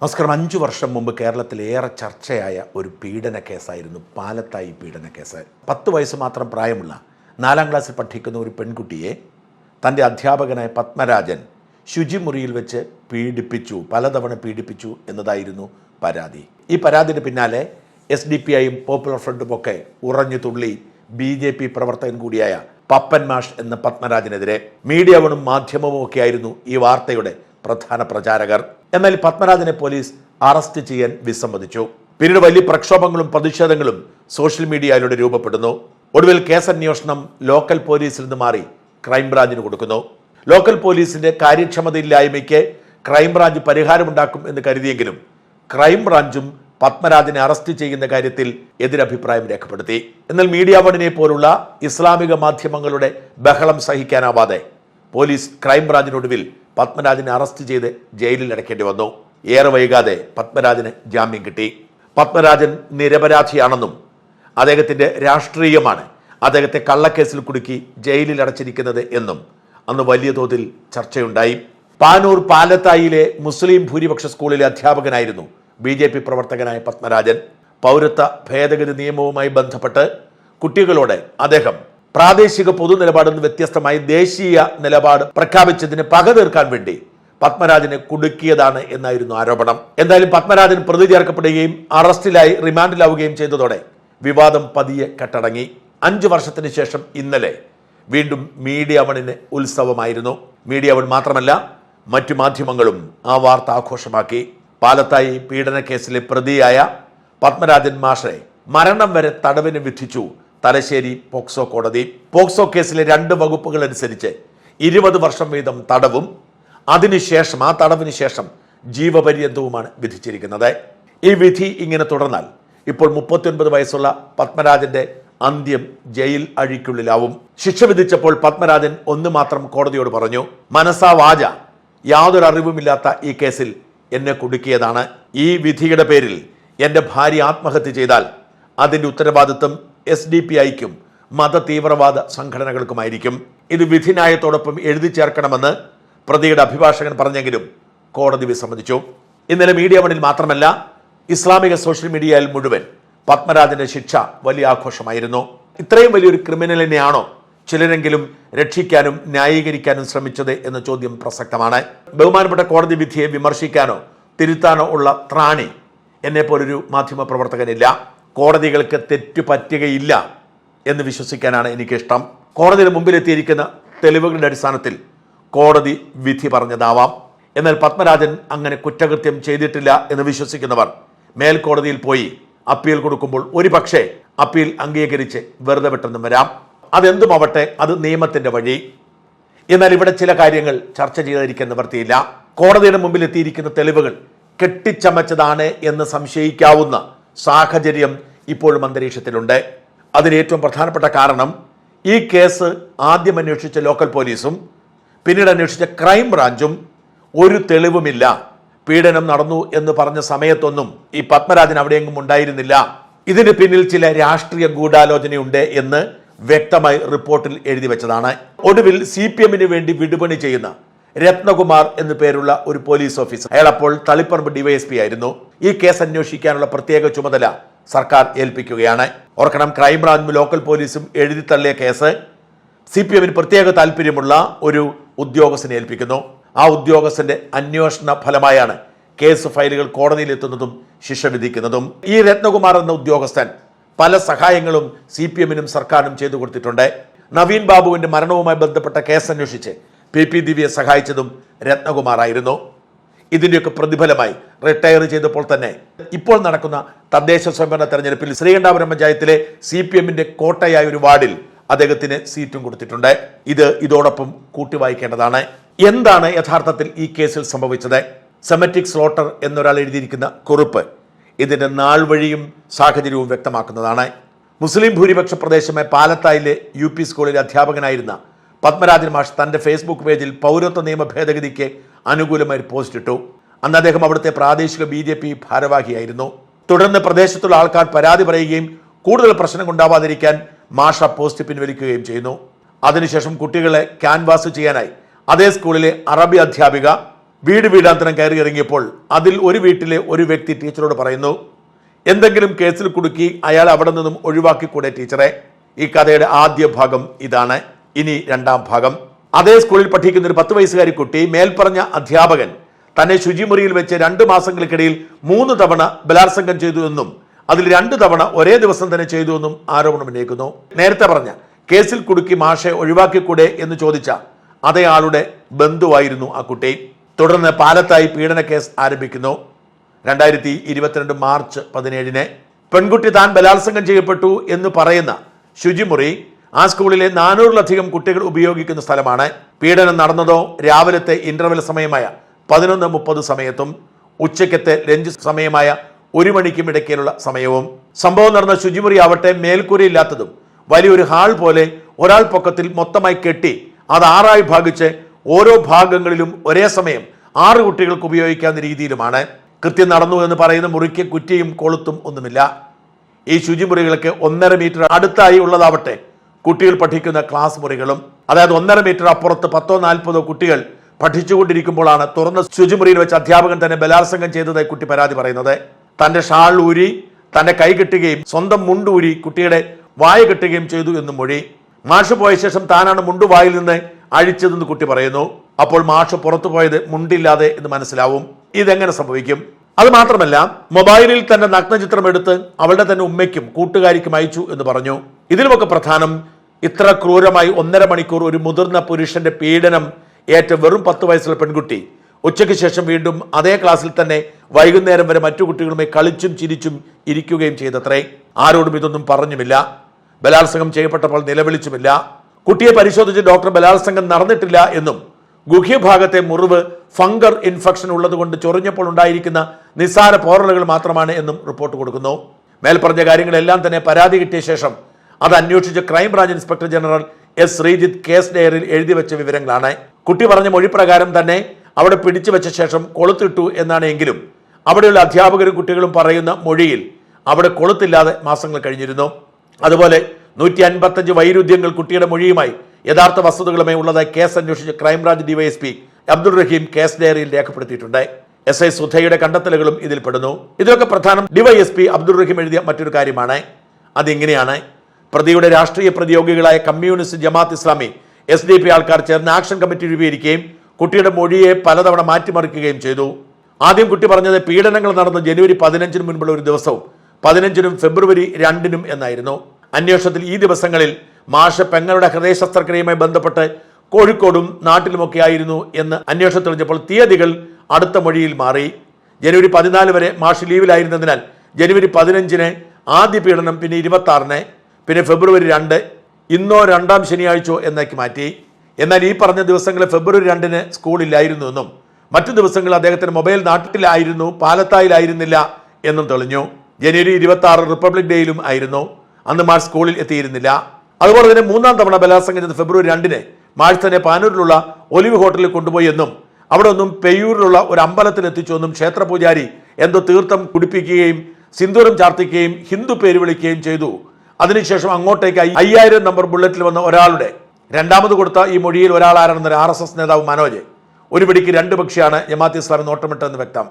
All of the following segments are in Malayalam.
നമസ്കാരം അഞ്ചു വർഷം മുമ്പ് കേരളത്തിൽ ഏറെ ചർച്ചയായ ഒരു പീഡന കേസായിരുന്നു പാലത്തായി പീഡന കേസ്. പത്ത് വയസ്സ് മാത്രം പ്രായമുള്ള നാലാം ക്ലാസ്സിൽ പഠിക്കുന്ന ഒരു പെൺകുട്ടിയെ തന്റെ അധ്യാപകനായ പത്മരാജൻ ശുചിമുറിയിൽ വെച്ച് പീഡിപ്പിച്ചു പലതവണ പീഡിപ്പിച്ചു എന്നതായിരുന്നു പരാതി. ഈ പരാതിന് പിന്നാലെ എസ് ഡി പി ഐയും പോപ്പുലർ ഫ്രണ്ടും ഒക്കെ ഉറഞ്ഞു തുള്ളി ബി ജെ പി പ്രവർത്തകൻ കൂടിയായ പപ്പൻ മാഷ് എന്ന പത്മരാജനെതിരെ മീഡിയവണും മാധ്യമവും ഒക്കെയായിരുന്നു ഈ വാർത്തയുടെ പ്രധാന പ്രചാരകർ. എന്നാൽ പത്മരാജനെ പോലീസ് അറസ്റ്റ് ചെയ്യാൻ വിസമ്മതിച്ചു. പിന്നീട് വലിയ പ്രക്ഷോഭങ്ങളും പ്രതിഷേധങ്ങളും സോഷ്യൽ മീഡിയയിലൂടെ രൂപപ്പെടുന്നു. ഒടുവിൽ കേസന്വേഷണം ലോക്കൽ പോലീസിൽ നിന്ന് മാറി ക്രൈംബ്രാഞ്ചിന് കൊടുക്കുന്നു. ലോക്കൽ പോലീസിന്റെ കാര്യക്ഷമതയില്ലായ്മയ്ക്ക് ക്രൈംബ്രാഞ്ച് പരിഹാരമുണ്ടാക്കും എന്ന് കരുതിയെങ്കിലും ക്രൈംബ്രാഞ്ചും പത്മരാജനെ അറസ്റ്റ് ചെയ്യുന്ന കാര്യത്തിൽ എതിരഭിപ്രായം രേഖപ്പെടുത്തി. എന്നാൽ മീഡിയ വണിനെ പോലുള്ള ഇസ്ലാമിക മാധ്യമങ്ങളുടെ ബഹളം സഹിക്കാനാവാതെ പോലീസ് ക്രൈംബ്രാഞ്ചിനൊടുവിൽ പത്മരാജനെ അറസ്റ്റ് ചെയ്ത് ജയിലിൽ അടയ്ക്കേണ്ടി വന്നു. ഏറെ വൈകാതെ പത്മരാജന് ജാമ്യം കിട്ടി. പത്മരാജൻ നിരപരാധിയാണെന്നും അദ്ദേഹത്തിന്റെ രാഷ്ട്രീയമാണ് അദ്ദേഹത്തെ കള്ളക്കേസിൽ കുടുക്കി ജയിലിൽ അടച്ചിരിക്കുന്നത് എന്നും അന്ന് വലിയ തോതിൽ ചർച്ചയുണ്ടായി. പാനൂർ പാലത്തായിലെ മുസ്ലിം ഭൂരിപക്ഷ സ്കൂളിലെ അധ്യാപകനായിരുന്നു ബി ജെ പി പ്രവർത്തകനായ പത്മരാജൻ. പൗരത്വ ഭേദഗതി നിയമവുമായി ബന്ധപ്പെട്ട് കുട്ടികളോട് അദ്ദേഹം പ്രാദേശിക പൊതു നിലപാടിൽ നിന്ന് വ്യത്യസ്തമായി ദേശീയ നിലപാട് പ്രഖ്യാപിച്ചതിന് പക തീർക്കാൻ വേണ്ടി പത്മരാജനെ കുടുക്കിയതാണ് എന്നായിരുന്നു ആരോപണം. എന്തായാലും പത്മരാജൻ പ്രതി ചേർക്കപ്പെടുകയും അറസ്റ്റിലായി റിമാൻഡിലാവുകയും ചെയ്തതോടെ വിവാദം പതിയെ കെട്ടടങ്ങി. അഞ്ചു വർഷത്തിന് ശേഷം ഇന്നലെ വീണ്ടും മീഡിയ വണിന് ഉത്സവമായിരുന്നു. മീഡിയ വൺ മാത്രമല്ല മറ്റു മാധ്യമങ്ങളും ആ വാർത്ത ആഘോഷമാക്കി. പാലത്തായി പീഡനക്കേസിലെ പ്രതിയായ പത്മരാജൻ മാഷെ മരണം വരെ തടവിന് വിധിച്ചു. തലശ്ശേരി പോക്സോ കോടതി. പോക്സോ കേസിലെ രണ്ട് വകുപ്പുകൾ അനുസരിച്ച് ഇരുപത് വർഷം വീതം തടവും അതിനുശേഷം ആ തടവിന് ശേഷം ജീവപര്യന്തവുമാണ് വിധിച്ചിരിക്കുന്നത്. ഈ വിധി ഇങ്ങനെ തുടർന്നാൽ ഇപ്പോൾ മുപ്പത്തിയൊൻപത് വയസ്സുള്ള പത്മരാജന്റെ അന്ത്യം ജയിൽ അഴിക്കുള്ളിലാവും. ശിക്ഷ വിധിച്ചപ്പോൾ പത്മരാജൻ ഒന്ന് മാത്രം കോടതിയോട് പറഞ്ഞു മനസാ വാച യാതൊരു അറിവുമില്ലാത്ത ഈ കേസിൽ എന്നെ കുടുക്കിയതാണ്. ഈ വിധിയുടെ പേരിൽ എന്റെ ഭാര്യ ആത്മഹത്യ ചെയ്താൽ അതിന്റെ ഉത്തരവാദിത്വം എസ് ഡി പി ഐക്കും മത തീവ്രവാദ സംഘടനകൾക്കുമായിരിക്കും ഇത് വിധിന്യായത്തോടൊപ്പം എഴുതി ചേർക്കണമെന്ന് പ്രതിയുടെ അഭിഭാഷകൻ പറഞ്ഞെങ്കിലും കോടതി വിസമ്മതിച്ചു. ഇന്നലെ മീഡിയ വണിൽ മാത്രമല്ല ഇസ്ലാമിക സോഷ്യൽ മീഡിയയിൽ മുഴുവൻ പത്മരാജന്റെ ശിക്ഷ വലിയ ആഘോഷമായിരുന്നു. ഇത്രയും വലിയൊരു ക്രിമിനലിനെയാണോ ചിലരെങ്കിലും രക്ഷിക്കാനും ന്യായീകരിക്കാനും ശ്രമിച്ചത് എന്ന ചോദ്യം പ്രസക്തമാണ്. ബഹുമാനപ്പെട്ട കോടതി വിധിയെ വിമർശിക്കാനോ തിരുത്താനോ ഉള്ള ത്രാണി എന്നെ പോലൊരു മാധ്യമ പ്രവർത്തകനില്ല കോടതികൾക്ക് തെറ്റു പറ്റുകയില്ല എന്ന് വിശ്വസിക്കാനാണ് എനിക്കിഷ്ടം. കോടതിയുടെ മുമ്പിലെത്തിയിരിക്കുന്ന തെളിവുകളുടെ അടിസ്ഥാനത്തിൽ കോടതി വിധി പറഞ്ഞതാവാം. എന്നാൽ പത്മരാജൻ അങ്ങനെ കുറ്റകൃത്യം ചെയ്തിട്ടില്ല എന്ന് വിശ്വസിക്കുന്നവർ മേൽക്കോടതിയിൽ പോയി അപ്പീൽ കൊടുക്കുമ്പോൾ ഒരു പക്ഷേ അപ്പീൽ അംഗീകരിച്ച് വെറുതെ വിട്ടെന്നും വരാം. അതെന്തുമാവട്ടെ അത് നിയമത്തിന്റെ വഴി. എന്നാൽ ഇവിടെ ചില കാര്യങ്ങൾ ചർച്ച ചെയ്തിരിക്കുന്ന നിവർത്തിയില്ല കോടതിയുടെ മുമ്പിൽ എത്തിയിരിക്കുന്ന തെളിവുകൾ കെട്ടിച്ചമച്ചതാണ് എന്ന് സംശയിക്കാവുന്ന സാഹചര്യം ഇപ്പോഴും അന്തരീക്ഷത്തിലുണ്ട്. അതിന് ഏറ്റവും പ്രധാനപ്പെട്ട കാരണം ഈ കേസ് ആദ്യം അന്വേഷിച്ച ലോക്കൽ പോലീസും പിന്നീട് അന്വേഷിച്ച ക്രൈം ബ്രാഞ്ചും ഒരു തെളിവുമില്ല. പീഡനം നടന്നു എന്ന് പറഞ്ഞ സമയത്തൊന്നും ഈ പത്മരാജൻ അവിടെയെങ്ങും ഉണ്ടായിരുന്നില്ല. ഇതിന് പിന്നിൽ ചില രാഷ്ട്രീയ ഗൂഢാലോചനയുണ്ട് എന്ന് വ്യക്തമായി റിപ്പോർട്ടിൽ എഴുതി വെച്ചതാണ്. ഒടുവിൽ സി പി എമ്മിന് വേണ്ടി വിടുപണി ചെയ്യുന്ന രത്നകുമാർ എന്നു പേരുള്ള ഒരു പോലീസ് ഓഫീസർ. അയാൾ അപ്പോൾ തളിപ്പറമ്പ് ഡിവൈഎസ്പി ആയിരുന്നു. ഈ കേസ് അന്വേഷിക്കാനുള്ള പ്രത്യേക ചുമതല സർക്കാർ ഏൽപ്പിക്കുകയാണ്. ഓർക്കണം ക്രൈംബ്രാഞ്ചും ലോക്കൽ പോലീസും എഴുതി തള്ളിയ കേസ് സി പി എമ്മിന് പ്രത്യേക താല്പര്യമുള്ള ഒരു ഉദ്യോഗസ്ഥനെ ഏൽപ്പിക്കുന്നു. ആ ഉദ്യോഗസ്ഥന്റെ അന്വേഷണ ഫലമായാണ് കേസ് ഫയലുകൾ കോടതിയിലെത്തുന്നതും ശിക്ഷ വിധിക്കുന്നതും. ഈ രത്നകുമാർ എന്ന ഉദ്യോഗസ്ഥൻ പല സഹായങ്ങളും സി പി എമ്മിനും സർക്കാരിനും ചെയ്തു കൊടുത്തിട്ടുണ്ട്. നവീൻ ബാബുവിന്റെ മരണവുമായി ബന്ധപ്പെട്ട കേസ് അന്വേഷിച്ച് പി പി ദിവ്യയെ സഹായിച്ചതും രത്നകുമാറായിരുന്നു. ഇതിന്റെയൊക്കെ പ്രതിഫലമായി റിട്ടയർ ചെയ്തപ്പോൾ തന്നെ ഇപ്പോൾ നടക്കുന്ന തദ്ദേശ സ്വയംഭരണ തെരഞ്ഞെടുപ്പിൽ ശ്രീകണ്ഠാപുരം പഞ്ചായത്തിലെ സി പി എമ്മിന്റെ കോട്ടയായ ഒരു വാർഡിൽ അദ്ദേഹത്തിന് സീറ്റും കൊടുത്തിട്ടുണ്ട്. ഇത് ഇതോടൊപ്പം കൂട്ടി വായിക്കേണ്ടതാണ് എന്താണ് യഥാർത്ഥത്തിൽ ഈ കേസിൽ സംഭവിച്ചത്? സെമറ്റിക് സ്ലോട്ടർ എന്നൊരാൾ എഴുതിയിരിക്കുന്ന കുറിപ്പ് ഇതിന്റെ നാൾ വഴിയും സാഹചര്യവും വ്യക്തമാക്കുന്നതാണ്. മുസ്ലിം ഭൂരിപക്ഷ പ്രദേശമായ പാലത്തായിലെ യു പി സ്കൂളിലെ അധ്യാപകനായിരുന്ന പത്മരാജൻ മാഷ് തന്റെ ഫേസ്ബുക്ക് പേജിൽ പൗരത്വ നിയമ ഭേദഗതിക്ക് അനുകൂലമായി പോസ്റ്റ് ഇട്ടു. അന്ന് അദ്ദേഹം അവിടുത്തെ പ്രാദേശിക ബി ജെ പി ഭാരവാഹിയായിരുന്നു. തുടർന്ന് പ്രദേശത്തുള്ള ആൾക്കാർ പരാതി പറയുകയും കൂടുതൽ പ്രശ്നം ഉണ്ടാവാതിരിക്കാൻ മാഷ പോസ്റ്റ് പിൻവലിക്കുകയും ചെയ്യുന്നു. അതിനുശേഷം കുട്ടികളെ ക്യാൻവാസ് ചെയ്യാനായി. അതേ സ്കൂളിലെ അറബി അധ്യാപിക വീട് വീടാന്തരം കയറി ഇറങ്ങിയപ്പോൾ അതിൽ ഒരു വീട്ടിലെ ഒരു വ്യക്തി ടീച്ചറോട് പറയുന്നു എന്തെങ്കിലും കേസിൽ കുടുക്കി അയാൾ അവിടെ നിന്നും ഒഴിവാക്കിക്കൂടെ ടീച്ചറെ. ഈ കഥയുടെ ആദ്യ ഭാഗം ഇതാണ്. ഇനി രണ്ടാം ഭാഗം. അതേ സ്കൂളിൽ പഠിക്കുന്ന ഒരു പത്ത് വയസ്സുകാരി കുട്ടി മേൽപ്പറഞ്ഞ അധ്യാപകൻ തന്നെ ശുചിമുറിയിൽ വെച്ച് രണ്ട് മാസങ്ങൾക്കിടയിൽ മൂന്ന് തവണ ബലാത്സംഗം ചെയ്തു എന്നും അതിൽ രണ്ട് തവണ ഒരേ ദിവസം തന്നെ ചെയ്തു എന്നും ആരോപണം ഉന്നയിക്കുന്നു. നേരത്തെ പറഞ്ഞ കേസിൽ കുടുക്കി മാഷെ ഒഴിവാക്കിക്കൂടെ എന്ന് ചോദിച്ച അതേയാളുടെ ബന്ധുവായിരുന്നു ആ കുട്ടി. തുടർന്ന് പാലത്തായി പീഡന കേസ് ആരംഭിക്കുന്നു. രണ്ടായിരത്തി ഇരുപത്തിരണ്ട് മാർച്ച് പതിനേഴിന് പെൺകുട്ടി താൻ ബലാത്സംഗം ചെയ്യപ്പെട്ടു എന്ന് പറയുന്ന ശുചിമുറി ആ സ്കൂളിലെ നാനൂറിലധികം കുട്ടികൾ ഉപയോഗിക്കുന്ന സ്ഥലമാണ്. പീഡനം നടന്നതോ രാവിലത്തെ ഇന്റർവെൽ സമയമായ പതിനൊന്ന് മുപ്പത് സമയത്തും ഉച്ചയ്ക്കത്തെ ലഞ്ച് സമയമായ ഒരു മണിക്കും ഇടയ്ക്കിലുള്ള സമയവും. സംഭവം നടന്ന ശുചിമുറി ആവട്ടെ മേൽക്കൂരയില്ലാത്തതും വലിയൊരു ഹാൾ പോലെ ഒരാൾ പൊക്കത്തിൽ മൊത്തമായി കെട്ടി അത് ആറായി ഭാഗിച്ച് ഓരോ ഭാഗങ്ങളിലും ഒരേ സമയം ആറ് കുട്ടികൾക്ക് ഉപയോഗിക്കാവുന്ന രീതിയിലുമാണ്. കൃത്യം നടന്നു എന്ന് പറയുന്ന മുറിക്ക് കുറ്റിയും കൊളുത്തും ഒന്നുമില്ല. ഈ ശുചിമുറികൾക്ക് ഒന്നര മീറ്റർ അടുത്തായി ഉള്ളതാവട്ടെ കുട്ടികൾ പഠിക്കുന്ന ക്ലാസ് മുറികളും അതായത് ഒന്നര മീറ്റർ അപ്പുറത്ത് പത്തോ നാൽപ്പതോ കുട്ടികൾ പഠിച്ചുകൊണ്ടിരിക്കുമ്പോഴാണ് തുറന്ന ശുചിമുറിയിൽ വെച്ച് അധ്യാപകൻ തന്നെ ബലാത്സംഗം ചെയ്തതായി കുട്ടി പരാതി പറയുന്നത്. തന്റെ ഷാൾ ഊരി തന്റെ കൈ കെട്ടുകയും സ്വന്തം മുണ്ടൂരി കുട്ടിയുടെ വായ കെട്ടുകയും ചെയ്തു എന്ന് മൊഴി. മാഷ് പോയ ശേഷം താനാണ് മുണ്ടു വായിൽ നിന്ന് അഴിച്ചതെന്ന് കുട്ടി പറയുന്നു. അപ്പോൾ മാഷ് പുറത്തു പോയത് മുണ്ടില്ലാതെ എന്ന് മനസ്സിലാവും. ഇതെങ്ങനെ സംഭവിക്കും? അത് മാത്രമല്ല മൊബൈലിൽ തന്റെ നഗ്നചിത്രം എടുത്ത് അവളുടെ തന്നെ ഉമ്മയ്ക്കും കൂട്ടുകാരിക്കും അയച്ചു എന്ന് പറഞ്ഞു. ഇതിലുമൊക്കെ പ്രധാനം ഇത്ര ക്രൂരമായി ഒന്നര മണിക്കൂർ ഒരു മുതിർന്ന പുരുഷന്റെ പീഡനം ഏറ്റ വെറും പത്ത് വയസ്സുള്ള പെൺകുട്ടി. ഉച്ചയ്ക്ക് ശേഷം വീണ്ടും അതേ ക്ലാസ്സിൽ തന്നെ വൈകുന്നേരം വരെ മറ്റു കുട്ടികളുമായി കളിച്ചും ചിരിച്ചും ഇരിക്കുകയും ചെയ്തത്രേ. ആരോടും ഇതൊന്നും പറഞ്ഞുമില്ല. ബലാത്സംഗം ചെയ്യപ്പെട്ടപ്പോൾ നിലവിളിച്ചുമില്ല. കുട്ടിയെ പരിശോധിച്ച് ഡോക്ടർ ബലാത്സംഗം നടന്നിട്ടില്ല എന്നും ഗുഹ്യഭാഗത്തെ മുറിവ് ഫംഗർ ഇൻഫെക്ഷൻ ഉള്ളതുകൊണ്ട് ചൊറിഞ്ഞപ്പോൾ ഉണ്ടായിരിക്കുന്ന നിസ്സാര പോറലുകൾ മാത്രമാണ് എന്നും റിപ്പോർട്ട് കൊടുക്കുന്നു. മേൽപ്പറഞ്ഞ കാര്യങ്ങളെല്ലാം തന്നെ പരാതി കിട്ടിയ ശേഷം അത് അന്വേഷിച്ച crime branch inspector general S. Sreejith case ഡയറിയിൽ എഴുതി വെച്ച വിവരങ്ങളാണ്. കുട്ടി പറഞ്ഞ മൊഴിപ്രകാരം തന്നെ അവിടെ പിടിച്ചു വെച്ച ശേഷം കൊളുത്തിട്ടു എന്നാണ് എങ്കിലും അവിടെയുള്ള അധ്യാപകരും കുട്ടികളും പറയുന്ന മൊഴിയിൽ അവിടെ കൊളുത്തില്ലാതെ മാസങ്ങൾ കഴിഞ്ഞിരുന്നു. അതുപോലെ നൂറ്റി അൻപത്തഞ്ച് വൈരുദ്ധ്യങ്ങൾ കുട്ടിയുടെ മൊഴിയുമായി യഥാർത്ഥ വസ്തുതകളുമായി ഉള്ളതായി കേസ് അന്വേഷിച്ച crime branch DYSP Abdul Rahim case ഡയറിയിൽ രേഖപ്പെടുത്തിയിട്ടുണ്ട്. എസ്. ഐ. സുധയുടെ കണ്ടെത്തലുകളും ഇതിൽപ്പെടുന്നു. ഇതിലൊക്കെ പ്രധാനം ഡിവൈഎസ്പി അബ്ദുൾ റഹീം എഴുതിയ മറ്റൊരു കാര്യമാണ്. അതിങ്ങനെയാണ്. പ്രതിയുടെ രാഷ്ട്രീയ പ്രതിയോഗികളായ communist Jamaat Islami S D P ആൾക്കാർ ചേർന്ന് ആക്ഷൻ കമ്മിറ്റി രൂപീകരിക്കുകയും കുട്ടിയുടെ മൊഴിയെ പലതവണ മാറ്റിമറിക്കുകയും ചെയ്തു. ആദ്യം കുട്ടി പറഞ്ഞത് പീഡനങ്ങൾ നടന്ന ജനുവരി പതിനഞ്ചിന് മുൻപുള്ള ഒരു ദിവസവും പതിനഞ്ചിനും ഫെബ്രുവരി രണ്ടിനും എന്നായിരുന്നു. അന്വേഷണത്തിൽ ഈ ദിവസങ്ങളിൽ മാഷ പെങ്ങളുടെ ഹൃദയ ശസ്ത്രക്രിയയുമായി ബന്ധപ്പെട്ട് കോഴിക്കോടും നാട്ടിലുമൊക്കെ ആയിരുന്നു എന്ന് അന്വേഷണം തെളിഞ്ഞപ്പോൾ തീയതികൾ അടുത്ത മൊഴിയിൽ മാറി. ജനുവരി പതിനാല് വരെ മാഷ് ലീവിലായിരുന്നതിനാൽ ജനുവരി പതിനഞ്ചിന് ആദ്യ പീഡനം പിന്നെ ഇരുപത്തി പിന്നെ ഫെബ്രുവരി രണ്ട് ഇന്നോ രണ്ടാം ശനിയാഴ്ചയോ എന്നേക്ക് മാറ്റി. എന്നാൽ ഈ പറഞ്ഞ ദിവസങ്ങളിൽ ഫെബ്രുവരി രണ്ടിന് സ്കൂളില്ലായിരുന്നു എന്നും മറ്റു ദിവസങ്ങൾ അദ്ദേഹത്തിന് മൊബൈൽ നാട്ടിലായിരുന്നു പാലത്തായിലായിരുന്നില്ല എന്നും തെളിഞ്ഞു. ജനുവരി ഇരുപത്തി ആറ് റിപ്പബ്ലിക് ഡേയിലും ആയിരുന്നു. അന്ന് മാർച്ച് സ്കൂളിൽ എത്തിയിരുന്നില്ല. അതുപോലെ തന്നെ മൂന്നാം തവണ ബലാത്സംഗം ഫെബ്രുവരി രണ്ടിന് മാർച്ച് തന്നെ പാനൂരിലുള്ള ഒലിവ് ഹോട്ടലിൽ കൊണ്ടുപോയി എന്നും അവിടെ ഒന്നും പെയ്യൂരിലുള്ള ഒരു അമ്പലത്തിൽ എത്തിച്ചു എന്നും ക്ഷേത്ര പൂജാരി എന്തോ തീർത്ഥം കുടിപ്പിക്കുകയും സിന്ദൂരം ചാർത്തിക്കുകയും ഹിന്ദു പേര് വിളിക്കുകയും ചെയ്തു. അതിനുശേഷം അങ്ങോട്ടേക്ക് അയ്യ- അയ്യായിരം നമ്പർ ബുള്ളറ്റിൽ വന്ന ഒരാളുടെ രണ്ടാമത് കൊടുത്ത ഈ മൊഴിയിൽ ഒരാളാരാണെന്നൊരു ആർ എസ് എസ് നേതാവ് മനോജ്. ഒരു പിടിക്ക് രണ്ട് പക്ഷിയാണ് ജമാഅത്ത് ഇസ്ലാമി നോട്ടമിട്ടതെന്ന് വ്യക്തം.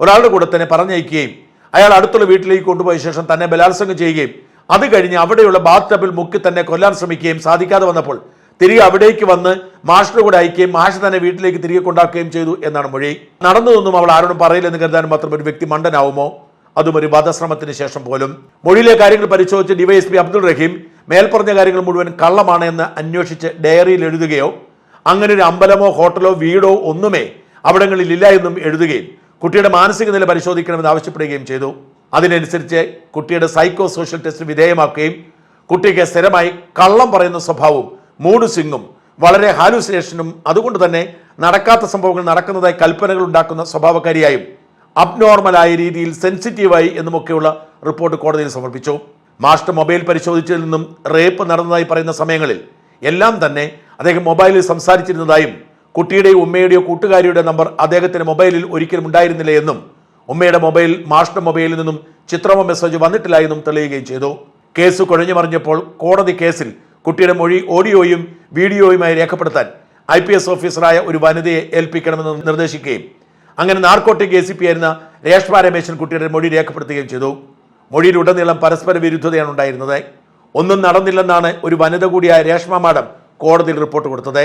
ഒരാളുടെ കൂടെ തന്നെ പറഞ്ഞയക്കുകയും അയാൾ അടുത്തുള്ള വീട്ടിലേക്ക് കൊണ്ടുപോയ ശേഷം തന്നെ ബലാത്സംഗം ചെയ്യുകയും അത് കഴിഞ്ഞ് അവിടെയുള്ള ബാത്ത് ടബിൽ മുക്കി തന്നെ കൊല്ലാൻ ശ്രമിക്കുകയും സാധിക്കാതെ വന്നപ്പോൾ തിരികെ അവിടേക്ക് വന്ന് മാഷിന്റെ കൂടെ അയക്കുകയും മാഷ് തന്നെ വീട്ടിലേക്ക് തിരികെ കൊണ്ടാക്കുകയും ചെയ്തു എന്നാണ് മൊഴി. നടന്നതൊന്നും അവൾ ആരോടും പറയില്ലെന്ന് കരുതാൻ മാത്രം ഒരു വ്യക്തി മണ്ടനാവുമോ? അതും ഒരു വധശ്രമത്തിന് ശേഷം പോലും. മൊഴിയിലെ കാര്യങ്ങൾ പരിശോധിച്ച് ഡിവൈഎസ്പി അബ്ദുൾ റഹീം മേൽപ്പറഞ്ഞ കാര്യങ്ങൾ മുഴുവൻ കള്ളമാണ് എന്ന് അന്വേഷിച്ച് ഡയറിയിൽ എഴുതുകയോ അങ്ങനെ ഒരു അമ്പലമോ ഹോട്ടലോ വീടോ ഒന്നുമേ അവിടങ്ങളിൽ ഇല്ല എന്നും എഴുതുകയും കുട്ടിയുടെ മാനസിക നില പരിശോധിക്കണമെന്ന് ആവശ്യപ്പെടുകയും ചെയ്തു. അതിനനുസരിച്ച് കുട്ടിയുടെ സൈക്കോ സോഷ്യൽ ടെസ്റ്റ് വിധേയമാക്കുകയും കുട്ടിക്ക് സ്ഥിരമായി കള്ളം പറയുന്ന സ്വഭാവവും മൂഡ് സ്വിങ്ങും വളരെ ഹാലുസിനേഷനും അതുകൊണ്ട് തന്നെ നടക്കാത്ത സംഭവങ്ങൾ നടക്കുന്നതായി കൽപ്പനകൾ ഉണ്ടാക്കുന്ന സ്വഭാവക്കാരിയായും അബ്നോർമലായ രീതിയിൽ സെൻസിറ്റീവായി എന്നുമൊക്കെയുള്ള റിപ്പോർട്ട് കോടതിയിൽ സമർപ്പിച്ചു. മാസ്റ്റർ മൊബൈൽ പരിശോധിച്ചതിൽ നിന്നും റേപ്പ് നടന്നതായി പറയുന്ന സമയങ്ങളിൽ എല്ലാം തന്നെ അദ്ദേഹം മൊബൈലിൽ സംസാരിച്ചിരുന്നതായും കുട്ടിയുടെയോ ഉമ്മയുടെയോ കൂട്ടുകാരിയുടെ നമ്പർ അദ്ദേഹത്തിന്റെ മൊബൈലിൽ ഒരിക്കലും ഉണ്ടായിരുന്നില്ല എന്നും ഉമ്മയുടെ മൊബൈൽ മാസ്റ്റർ മൊബൈലിൽ നിന്നും ചിത്രമോ മെസ്സേജ് വന്നിട്ടില്ല എന്നും തെളിയുകയും ചെയ്തു. കേസ് കുഴഞ്ഞു മറിഞ്ഞപ്പോൾ കോടതി കേസിൽ കുട്ടിയുടെ മൊഴി ഓഡിയോയും വീഡിയോയുമായി രേഖപ്പെടുത്താൻ ഐ ഓഫീസറായ ഒരു വനിതയെ ഏൽപ്പിക്കണമെന്ന് നിർദ്ദേശിക്കുകയും അങ്ങനെ നാർക്കോട്ടിക് എ സി പി ആയിരുന്ന രേഷ്മ രമേശൻ കുട്ടിയുടെ മൊഴി രേഖപ്പെടുത്തുകയും ചെയ്തു. മൊഴിയിൽ ഉടനീളം പരസ്പര വിരുദ്ധതയാണ് ഉണ്ടായിരുന്നത്. ഒന്നും നടന്നില്ലെന്നാണ് ഒരു വനിത കൂടിയായ രേഷ്മ മാഡം കോടതിയിൽ റിപ്പോർട്ട് കൊടുത്തത്.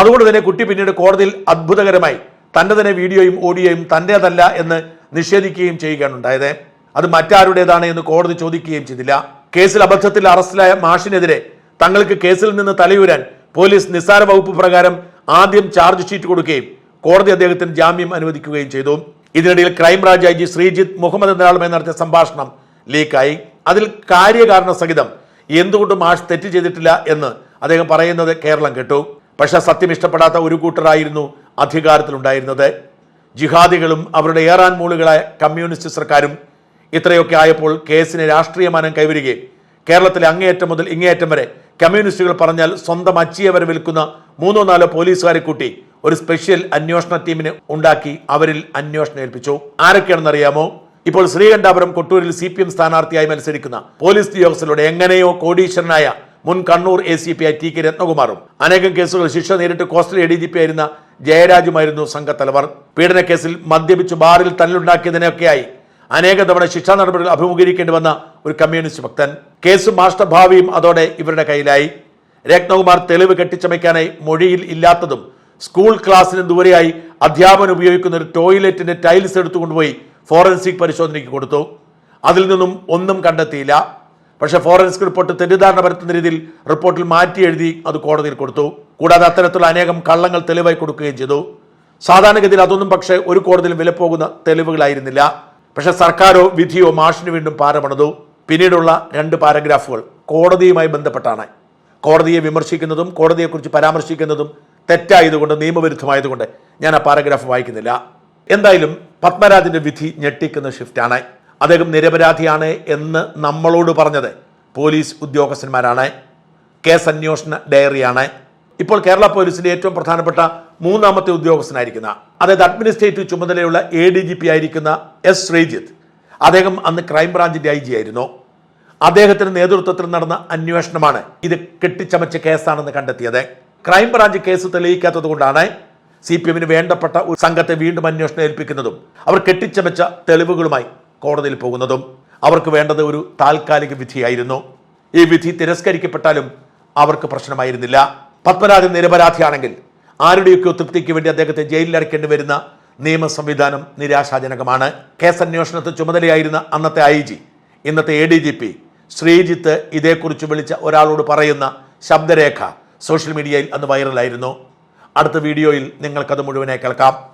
അതുകൊണ്ട് തന്നെ കുട്ടി പിന്നീട് കോടതിയിൽ അത്ഭുതകരമായി തന്റെ തന്നെ വീഡിയോയും ഓഡിയോയും തന്റേതല്ല എന്ന് നിഷേധിക്കുകയും ചെയ്യുകയാണ് ഉണ്ടായത്. അത് മറ്റാരുടേതാണ് എന്ന് കോടതി ചോദിക്കുകയും ചെയ്തില്ല. കേസിൽ അബദ്ധത്തിൽ അറസ്റ്റിലായ മാഷിനെതിരെ തങ്ങൾക്ക് കേസിൽ നിന്ന് തലയൂരാൻ പോലീസ് നിസ്സാര വകുപ്പ് പ്രകാരം ആദ്യം ചാർജ് ഷീറ്റ് കൊടുക്കുകയും കോടതി അദ്ദേഹത്തിന് ജാമ്യം അനുവദിക്കുകയും ചെയ്തു. ഇതിനിടയിൽ crime branch I G Sreejith Muhammad എന്നയാളുമായി നടത്തിയ സംഭാഷണം ലീക്കായി. അതിൽ കാര്യകാരണ സഹിതം എന്തുകൊണ്ട് മാഷ് തെറ്റ് ചെയ്തിട്ടില്ല എന്ന് അദ്ദേഹം പറയുന്നത് കേരളം കേട്ടു. പക്ഷെ സത്യം ഇഷ്ടപ്പെടാത്ത ഒരു കൂട്ടരായിരുന്നു അധികാരത്തിലുണ്ടായിരുന്നത്. ജിഹാദികളും അവരുടെ ഏറാൻ മൂളുകളായ കമ്മ്യൂണിസ്റ്റ് സർക്കാരും ഇത്രയൊക്കെ ആയപ്പോൾ കേസിന് രാഷ്ട്രീയമാനം കൈവരികയും കേരളത്തിലെ അങ്ങേയറ്റം മുതൽ ഇങ്ങേയറ്റം വരെ കമ്മ്യൂണിസ്റ്റുകൾ പറഞ്ഞാൽ സ്വന്തം അച്ചിയെ വരെ വിൽക്കുന്ന മൂന്നോ നാലോ പോലീസുകാരെ കൂട്ടി ഒരു സ്പെഷ്യൽ അന്വേഷണ ടീമിനെ ഉണ്ടാക്കി അവരിൽ അന്വേഷണം ഏൽപ്പിച്ചു. ആരൊക്കെയാണെന്ന് അറിയാമോ ഇപ്പോൾ ശ്രീകണ്ഠാപുരം കൊട്ടൂരിൽ സി പി എം സ്ഥാനാർത്ഥിയായി മത്സരിക്കുന്ന പോലീസ് ഉദ്യോഗസ്ഥരുടെ എങ്ങനെയോ കോടീശ്വരനായ മുൻ കണ്ണൂർ എ സി പി ആയി ടി കെ രത്നകുമാറും അനേകം കേസുകൾ ശിക്ഷ നേരിട്ട് coastal A D G P ആയിരുന്ന ജയരാജുമായിരുന്നു സംഘത്തലവർ. പീഡനക്കേസിൽ മദ്യപിച്ച് ബാറിൽ തല്ലുണ്ടാക്കിയതിനൊക്കെയായി അനേക തവണ ശിക്ഷാ നടപടികൾ അഭിമുഖീകരിക്കേണ്ടി വന്ന ഒരു കമ്മ്യൂണിസ്റ്റ് ഭക്തൻ. കേസും മാഷ്ടഭാവിയും അതോടെ ഇവരുടെ കയ്യിലായി. രത്നകുമാർ തെളിവ് കെട്ടിച്ചമയ്ക്കാനായി മൊഴിയിൽ ഇല്ലാത്തതും സ്കൂൾ ക്ലാസ്സിന് ദൂരെയായി അധ്യാപകൻ ഉപയോഗിക്കുന്ന ഒരു ടോയ്ലറ്റിന്റെ ടൈൽസ് എടുത്തുകൊണ്ടുപോയി ഫോറൻസിക് പരിശോധനയ്ക്ക് കൊടുത്തു. അതിൽ നിന്നും ഒന്നും കണ്ടെത്തിയില്ല. പക്ഷെ ഫോറൻസിക് റിപ്പോർട്ട് തെറ്റിദ്ധാരണ പരത്തുന്ന രീതിയിൽ റിപ്പോർട്ടിൽ മാറ്റി എഴുതി അത് കോടതിയിൽ കൊടുത്തു. കൂടാതെ അത്തരത്തിലുള്ള അനേകം കള്ളങ്ങൾ തെളിവായി കൊടുക്കുകയും ചെയ്തു. സാധാരണഗതിയിൽ അതൊന്നും പക്ഷേ ഒരു കോടതിയിലും വിലപ്പോകുന്ന തെളിവുകളായിരുന്നില്ല. പക്ഷെ സർക്കാരോ വിധിയോ മാഷിന് വീണ്ടും പാരമണതു പിന്നീടുള്ള രണ്ട് പാരഗ്രാഫുകൾ കോടതിയുമായി ബന്ധപ്പെട്ടാണ്. കോടതിയെ വിമർശിക്കുന്നതും കോടതിയെക്കുറിച്ച് പരാമർശിക്കുന്നതും തെറ്റായതുകൊണ്ട് നിയമവിരുദ്ധമായതുകൊണ്ട് ഞാൻ ആ പാരഗ്രാഫ് വായിക്കുന്നില്ല. എന്തായാലും പത്മരാജന്റെ വിധി ഞെട്ടിക്കുന്ന ഷിഫ്റ്റാണ് അദ്ദേഹം നിരപരാധിയാണ് എന്ന് നമ്മളോട് പറഞ്ഞത്. പോലീസ് ഉദ്യോഗസ്ഥന്മാരാണ്. കേസ് അന്വേഷണ ഡയറിയാണ്. ഇപ്പോൾ കേരള പോലീസിന്റെ ഏറ്റവും പ്രധാനപ്പെട്ട മൂന്നാമത്തെ ഉദ്യോഗസ്ഥനായിരിക്കുന്ന അതായത് അഡ്മിനിസ്ട്രേറ്റീവ് ചുമതലയുള്ള എ ഡി ജി പി ആയിരിക്കുന്ന എസ് ശ്രീജിത്ത്. അദ്ദേഹം അന്ന് ക്രൈംബ്രാഞ്ചിന്റെ ഐ ജി ആയിരുന്നു. അദ്ദേഹത്തിന്റെ നേതൃത്വത്തിൽ നടന്ന അന്വേഷണമാണ് ഇത് കെട്ടിച്ചമച്ച കേസാണെന്ന് കണ്ടെത്തിയത്. ക്രൈംബ്രാഞ്ച് കേസ് തെളിയിക്കാത്തത് കൊണ്ടാണ് സി പി എമ്മിന് വേണ്ടപ്പെട്ട ഒരു സംഘത്തെ വീണ്ടും അന്വേഷണം ഏൽപ്പിക്കുന്നതും അവർ കെട്ടിച്ചമച്ച തെളിവുകളുമായി കോടതിയിൽ പോകുന്നതും അവർക്ക് വേണ്ടത് ഒരു താൽക്കാലിക വിധിയായിരുന്നു. ഈ വിധി തിരസ്കരിക്കപ്പെട്ടാലും അവർക്ക് പ്രശ്നമായിരുന്നില്ല. പത്മനാഭൻ നിരപരാധിയാണെങ്കിൽ ആരുടെയൊക്കെ തൃപ്തിക്ക് വേണ്ടി അദ്ദേഹത്തെ ജയിലിൽ അടയ്ക്കേണ്ടി വരുന്ന നിയമ സംവിധാനം നിരാശാജനകമാണ്. കേസ് അന്വേഷണത്തിന് ചുമതലയായിരുന്ന അന്നത്തെ ഐ ജി ഇന്നത്തെ A D G P Sreejith ഇതേക്കുറിച്ച് വിളിച്ച ഒരാളോട് പറയുന്ന ശബ്ദരേഖ സോഷ്യൽ മീഡിയയിൽ അന്ന് വൈറലായിരുന്നു. അടുത്ത വീഡിയോയിൽ നിങ്ങൾക്കത് മുഴുവനായി കേൾക്കാം.